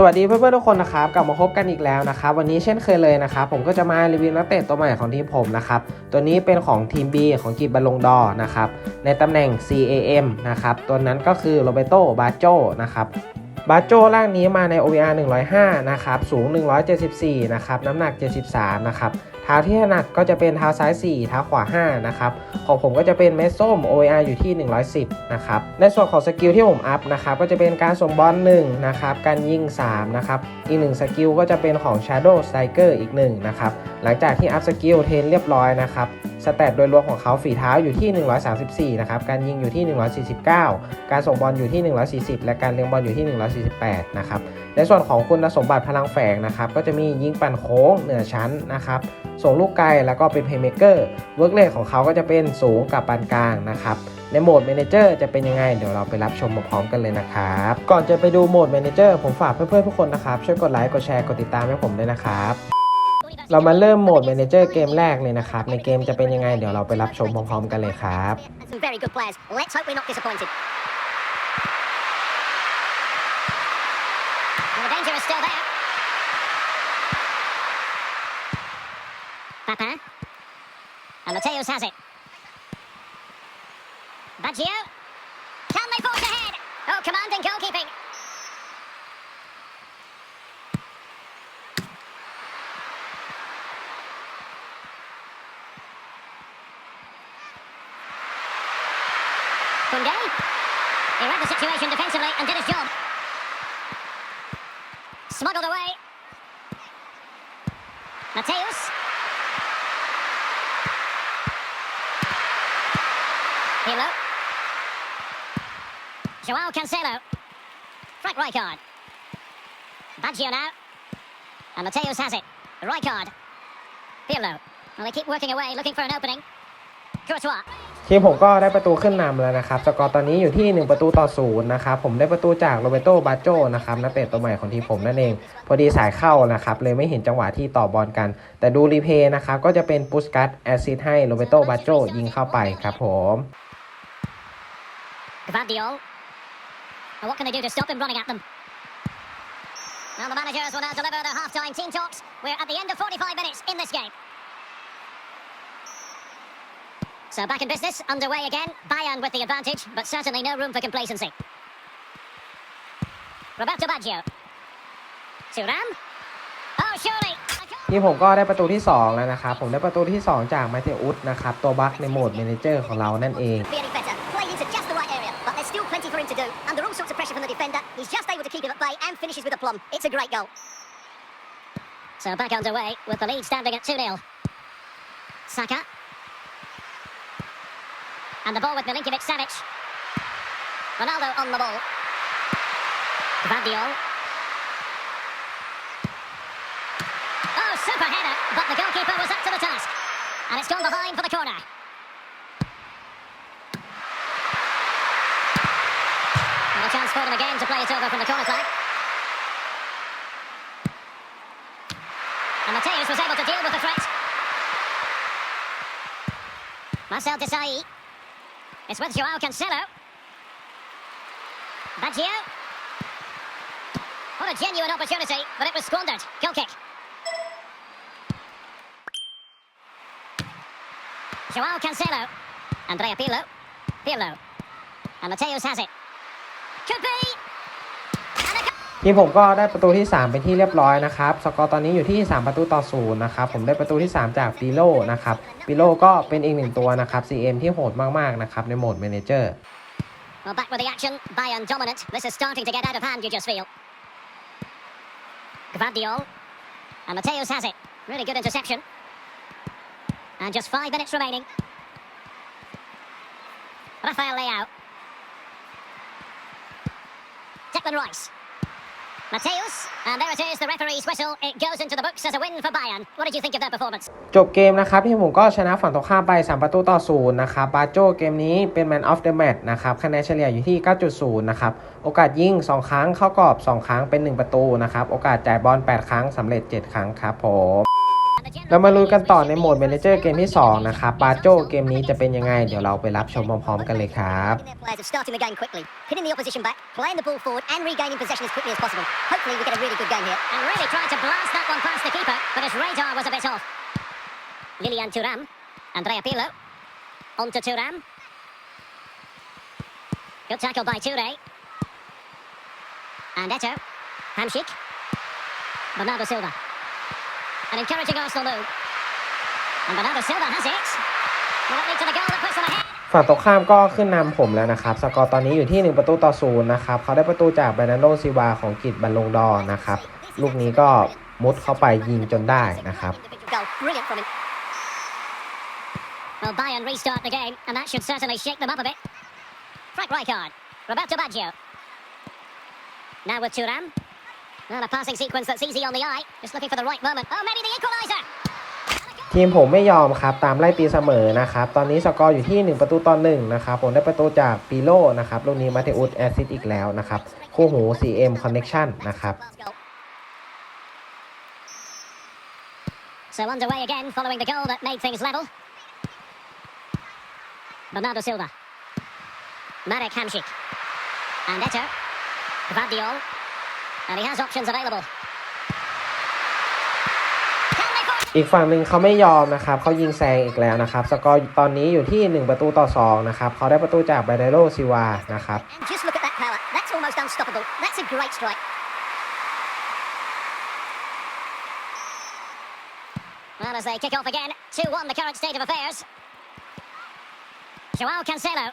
สวัสดีเพื่อนๆทุกคนนะครับกลับมาพบกันอีกแล้วนะครับวันนี้เช่นเคยเลยนะครับผมก็จะมารีวิวนักเตะตัวใหม่ของทีมผมนะครับตัวนี้เป็นของทีม B ของกีบบอลลงดอ์นะครับในตำแหน่ง CAM นะครับตัวนั้นก็คือโรเบโตบาโจนะครับบาโจร่างนี้มาใน OVR 105นะครับสูง 174นะครับน้ำหนัก 73นะครับ ท้าที่ถนัดก็จะเป็นเท้าซ้าย 4 เท้าขวา 5 นะครับ ของผมก็จะเป็นเมสส้ม OAR อยู่ที่ 110 นะครับ ในส่วนของสกิลที่ผมอัพนะครับ ก็จะเป็นการส่งบอล1นะครับ การยิง 3 นะครับ อีก 1 สกิลก็จะเป็นของ Shadow Striker อีก 1 นะครับ หลังจากที่อัพสกิลเทนเรียบร้อยนะครับสแตทโดยรวมของเขาฝีเท้าอยู่ที่ 134 นะครับ การยิงอยู่ที่ 149 การส่งบอลอยู่ที่ 140 และการเลี้ยงบอลอยู่ที่ 148 นะครับ ในส่วนของคุณสมบัติพลังแฝงนะครับ ก็จะมียิงปั่นโค้งเหนือชั้นนะครับ ส่งลูกไกลแล้วก็เป็นเพย์เมเกอร์ เวิร์กเลทของเขาก็จะเป็นสูงกับปานกลางนะครับในโหมด Manager จะเป็นยังไง เดี๋ยวเราไปรับชมพร้อมกันเลยนะครับ ก่อนจะไปดูโหมด Manager ผมฝากเพื่อนๆทุกคนนะครับ ช่วยกดไลค์ กดแชร์ กดติดตามให้ผมด้วยนะครับ เรามาเริ่มโหมด Manager เกมแรกเลยนะครับ ในเกมจะเป็นยังไง เดี๋ยวเราไปรับชมพร้อมๆกันเลยครับ And some very good players. Let's hope we're not disappointed. And the danger is still there. Papa. And Mateus has it. Baggio. He read the situation defensively and did his job. Smuggled away. Mateus. Hilo. Joao Cancelo. Frank Rijkaard. Baggio now. And Mateus has it. Rijkaard. Pirlo. Well, they keep working away, looking for an opening. Courtois. ทีมผมก็ได้ประตูขึ้นนำแล้วนะครับ สกอร์ตอนนี้อยู่ที่ 1 ประตูต่อศูนย์นะครับ ผมได้ประตูจากโรเบโตบาโจนะครับนักเตะตัวใหม่ของทีมผมนั่นเอง พอดีสายเข้านะครับ เลยไม่เห็นจังหวะที่ต่อบอลกัน แต่ดูรีเพย์นะครับ ก็จะเป็นปุสกัตแอซิดให้โรเบโตบาโจยิงเข้าไปครับผม Gvardiol. And what can they do to stop him running at them? Now the managers will now deliver their half-time team talks. We're at the end of 45 minutes in this game. So back in business, underway again. Bayern with the advantage, but certainly no room for complacency. Roberto Baggio. Turam. Oh, surely. a goal. ทีมผมก็ได้ประตูที่ 2 แล้วนะครับ ผมได้ประตูที่ 2 จากมาเทอุสนะครับ ตัวบัคในโหมดเมนเจอร์ของเรานั่นเอง Be any better. Played into just the right area, but there's still plenty for him to do. Under all sorts of pressure from the defender, he's just able to keep him at bay and finishes with a plum. It's a great goal. So back underway with the lead standing at 2 0. Saka. And the ball with Milinkovic Savic. Ronaldo on the ball. Gvardiol. Oh, super header, but the goalkeeper was up to the task. And it's gone behind for the corner. And a chance for them again to play it over from the corner flag. And Mateus was able to deal with the threat. Marcel Desailly. It's with Joao Cancelo. Baggio. What a genuine opportunity, but it was squandered. Goal kick. Joao Cancelo. Andrea Pirlo. Pirlo. And Mateus has it. Could be. And a goal. ทีมผมก็ได้ประตูที่ 3 เป็นที่เรียบร้อยนะครับ สกอร์ตอนนี้อยู่ที่ 3 ประตูต่อศูนย์นะครับ ผมได้ประตูที่ 3 จากปิโลนะครับ ปิโลก็เป็นอีกหนึ่งตัวนะครับ CM ที่โหดมากๆนะครับในโหมด Manager Well, back with the action. Bayern dominant. This is starting to get out of hand, you just feel. Gvardiol. And Mateus has it. Really good interception. And just five minutes remaining. Rafael Leao. Declan Rice. Mateus. And there it is, the referee's whistle. It goes into the books as a win for Bayern. What did you think of their performance? จบเกมนะครับพี่หมูก็ชนะฝั่งตรงข้ามไป 3 ประตูต่อ 0 นะครับ บาโจเกมนี้เป็น Man of the Match นะครับ คะแนนเฉลี่ยอยู่ที่ 9.0 นะครับ โอกาสยิง 2 ครั้ง เข้ากรอบ 2 ครั้งเป็น 1 ประตูนะครับ โอกาสจ่ายบอล 8 ครั้งสำเร็จ 7 ครั้งครับผม เรามาลุยกันต่อในโหมด Manager เกมที่ 2 นะครับบาโจเกมนี้จะเป็นยังไง เดี๋ยวเราไปรับชมพร้อมๆกันเลยครับ Their players of starting the game quickly, pinning the opposition back, playing the ball forward, and regaining possession as quickly as possible. Hopefully, we get a really good game here. and really tried to blast that one past the keeper, but his radar was a bit off. Lilian Thuram, Andrea Pirlo, on to Thuram. Good tackle by Toure. And Eto, Hamshik, Bernardo Silva. An encouraging Arsenal move. And Bernardo Silva has it. Will it lead to the goal that puts them ahead? ฝั่งตรงข้ามก็ขึ้นนำผมแล้วนะครับ สกอร์ตอนนี้อยู่ที่ 1 ประตูต่อศูนย์นะครับ เขาได้ประตูจากแบรนโดซิวาของกิจบัลลงดอร์นะครับ ลูกนี้ก็มุดเข้าไปยิงจนได้นะครับ Individual goal, brilliant from him. Well, Bayern restart the game, and that should certainly shake them up a bit. Frank Rijkaard, Roberto Baggio. Now with Thuram. Not a passing sequence that's easy on the eye. Just looking for the right moment. Oh, maybe the equaliser. ทีมผมไม่ยอมครับ ตามไล่ตีเสมอนะครับ ตอนนี้สกอร์อยู่ที่ 1 ประตูต่อ1นะครับ ผมได้ประตูจากปีโลนะครับลูกนี้มาเตอุสแอซิดอีกแล้วนะครับ คู่หู CM Connection นะครับ Last goal. So underway again, following the goal that made things level. Bernardo Silva. Marek Hamšík. And Eto. Gvardiol. And he has options available. Can they force อีกฝั่งหนึ่งเขาไม่ยอมนะครับเขายิงแซงอีกแล้วนะครับ สกอร์ตอนนี้อยู่ที่ 1 ประตูต่อ 2 นะครับเขาได้ประตูจากไบเดโรซิวานะครับ And just look at that power. That's almost unstoppable. That's a great strike. Well, as they kick off again, 2-1 the current state of affairs. Joao Cancelo.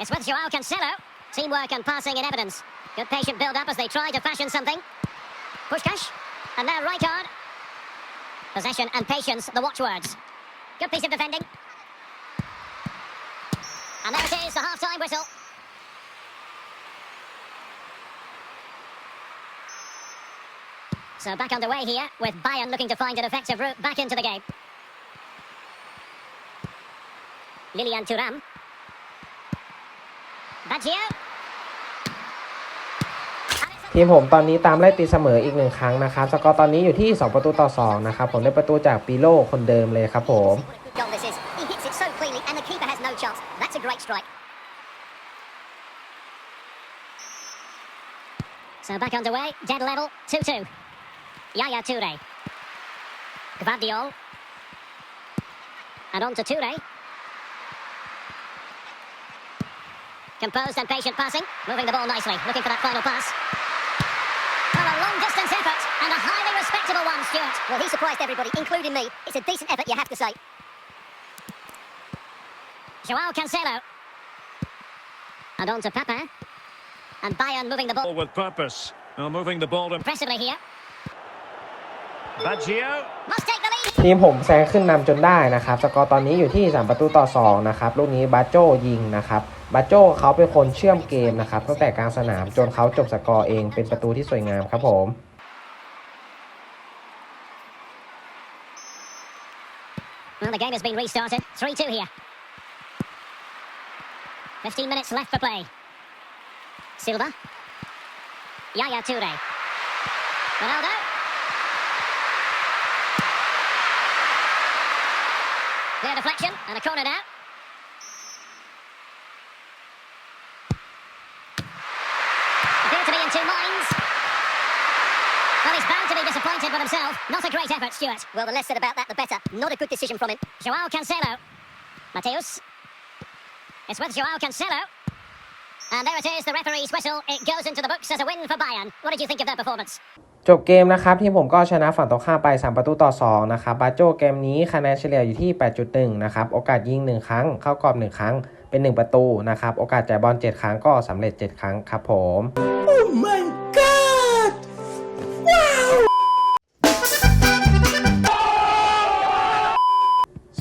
It's with Joao Cancelo. Teamwork and passing in evidence. Good patient build-up as they try to fashion something. Pushkash. And now Rijkaard. Possession and patience, the watchwords. Good piece of defending. And there it is, the half-time whistle. So back underway here, with Bayern looking to find an effective route back into the game. Lilian Thuram. Baggio. And it's a ทีมผมตอนนี้ตามไล่ตีเสมออีกหนึ่งครั้งนะครับสกอร์ตอนนี้อยู่ที่ 2 ประตูต่อ 2 นะครับ ผมได้ประตูจากปีโลคนเดิมเลยครับผม What a good goal this is. He hits it so cleanly, and the keeper has no chance. That's a great strike. So back underway, dead level, 2-2. Yaya Toure. Gvardiol. And on to Toure. Composed and patient passing, moving the ball nicely, looking for that final pass. Respectable one, Stuart. Well, he surprised everybody, including me. It's a decent effort, you have to say. Joao Cancelo. And on to Papa. And Bayern moving the ball Ball with purpose. Now moving the ball to impressively here. Baggio. Must take the lead. ทีมผมแซงขึ้นนำจนได้นะครับ สกอร์ตอนนี้อยู่ที่ 3 ประตูต่อ 2 นะครับ ลูกนี้บาโจยิงนะครับ บาโจเขาเป็นคนเชื่อมเกมนะครับตั้งแต่กลางสนามจนเขาจบสกอร์เองเป็นประตูที่สวยงามครับผม Well, the game has been restarted. 3-2 here. 15 minutes left for play. Silva. Yaya Toure. Ronaldo. Clear deflection and a corner now. Himself. Not a great effort, Stuart. Well, the less said about that, the better. Not a good decision from him. Joao Cancelo. Mateus. It's with Joao Cancelo. And there it is, the referee's whistle. It goes into the books as a win for Bayern. What did you think of their performance? จบเกมนะครับทีมผมก็ชนะฝั่งตรงข้ามไป 3 ประตูต่อ 2 นะครับบาโจเกมนี้คะแนนเฉลี่ยอยู่ที่ 8.1 นะครับ โอกาสยิง 1 ครั้ง เข้ากรอบ 1 ครั้ง เป็น 1 ประตูนะครับ โอกาสจ่ายบอล 7 ครั้งก็สำเร็จ 7 ครั้งครับผม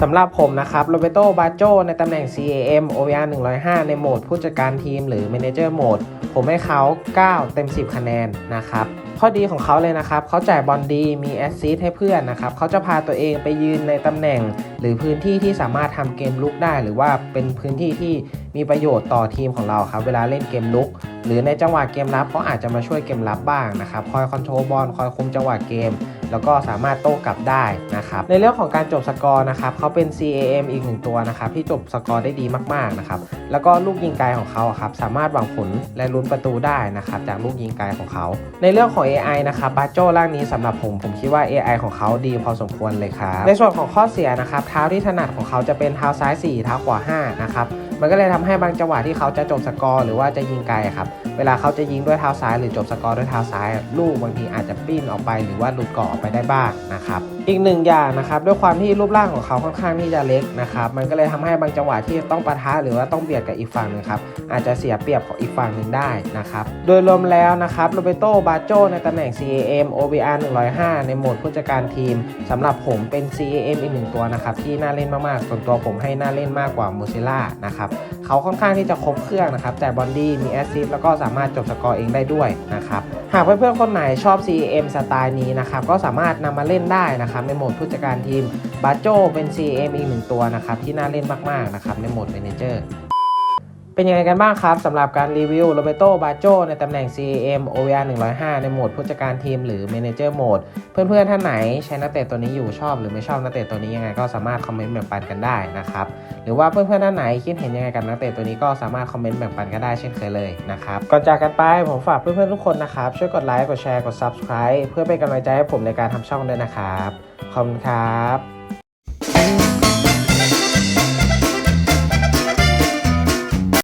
สำหรับผมนะครับโรเบโตบาโจในตำแหน่ง CAM OVR 105 ในโหมดผู้จัดการทีมหรือ Manager Mode ผมให้เขา 9 เต็ม 10 คะแนนนะครับข้อดีของเขาเลยนะครับ เขาจ่ายบอลดี มีแอสซิสให้เพื่อนนะครับ เขาจะพาตัวเองไปยืนในตำแหน่ง หรือพื้นที่ที่สามารถทำเกมลุกได้ หรือว่าเป็นพื้นที่ที่มีประโยชน์ต่อทีมของเราครับ เวลาเล่นเกมลุก หรือในจังหวะเกมรับเขาอาจจะมาช่วยเกมรับบ้างนะครับ คอยคอนโทรลบอล คอยคุมจังหวะเกม แล้วก็สามารถโต้กลับได้นะครับในเรื่องของการจบสกอร์นะครับเขาเป็น CAM อีกหนึ่งตัวนะครับที่จบสกอร์ได้ดีมากๆนะครับแล้วก็ลูกยิงไกลของเขาครับสามารถหวังผลและลุ้นประตูได้นะครับจากลูกยิงไกลของเขา ในเรื่องของ AI นะครับบาโจร่างนี้สำหรับผมผมคิดว่า AI ของเขาดีพอสมควรเลยครับในส่วนของข้อเสียนะครับเท้าที่ถนัดของเขาจะเป็นเท้าซ้าย 4 เท้าขวา5นะครับ มันก็เลยทำให้บางจังหวะที่เขาจะจบสกอร์หรือว่าจะยิงไกลครับ เวลาเขาจะยิงด้วยเท้าซ้าย หรือจบสกอร์ด้วยเท้าซ้าย ลูกบางทีอาจจะปิ้นออกไป หรือว่าหลุดเกาะออกไปได้บ้างนะครับ อีกหนึ่งอย่างนะครับด้วยความที่รูปร่างของเขาค่อนข้างที่จะเล็กนะครับมันก็เลยทำให้บางจังหวะที่ต้องปะทะหรือว่าต้องเบียดกับอีกฝั่งหนึงครับอาจจะเสียเปรียบของอีกฝั่งหนึ่งได้นะครับโดยรวมแล้วนะครับโรเบโตบาโจในตำแหน่ง CAM OBR 105 ในโหมดผู้จัดการทีมสำหรับผมเป็น CAM อีกหนึ่งตัวนะครับที่น่าเล่นมากๆส่วนตัวผมให้น่าเล่นมากกว่ามูซิล่านะครับเขาค่อนข้างที่จะครบเครื่องนะครับแต่บอลดี้มีแอสซิสต์แล้วก็สามารถจบสกอร์เองได้ด้วยนะครับหากเพื่อนๆคนไหนชอบ CAM สไตล์นี้นะครับก็สามารถนำมาเล่นได้นะครับในโหมดผู้จัดการทีมบาโจเป็น CM อีกหนึ่งตัวนะครับที่น่าเล่นมากๆนะครับในโหมดเมนเจอร์ เป็นยังไงกันบ้างครับสำหรับการรีวิวโรเบโตบาโจในตำแหน่ง CAM OVR 105 ในโหมดผู้จัดการทีมหรือ Manager Mode เพื่อนๆ ท่านไหนใช้นักเตะตัวนี้อยู่ชอบหรือไม่ชอบนักเตะตัวนี้ยังไงก็สามารถคอมเมนต์แบ่งปันกันได้นะครับ หรือว่าเพื่อนๆ ท่านไหนคิดเห็นยังไงกับนักเตะตัวนี้ก็สามารถคอมเมนต์แบ่งปันกันได้เช่นเคยเลยนะครับ ก่อนจากกันไปผมฝากเพื่อนๆ ทุกคนนะครับช่วยกดไลค์กดแชร์กด Subscribe เพื่อเป็นกำลังใจให้ผมในการทำช่องด้วยนะครับขอบคุณครับ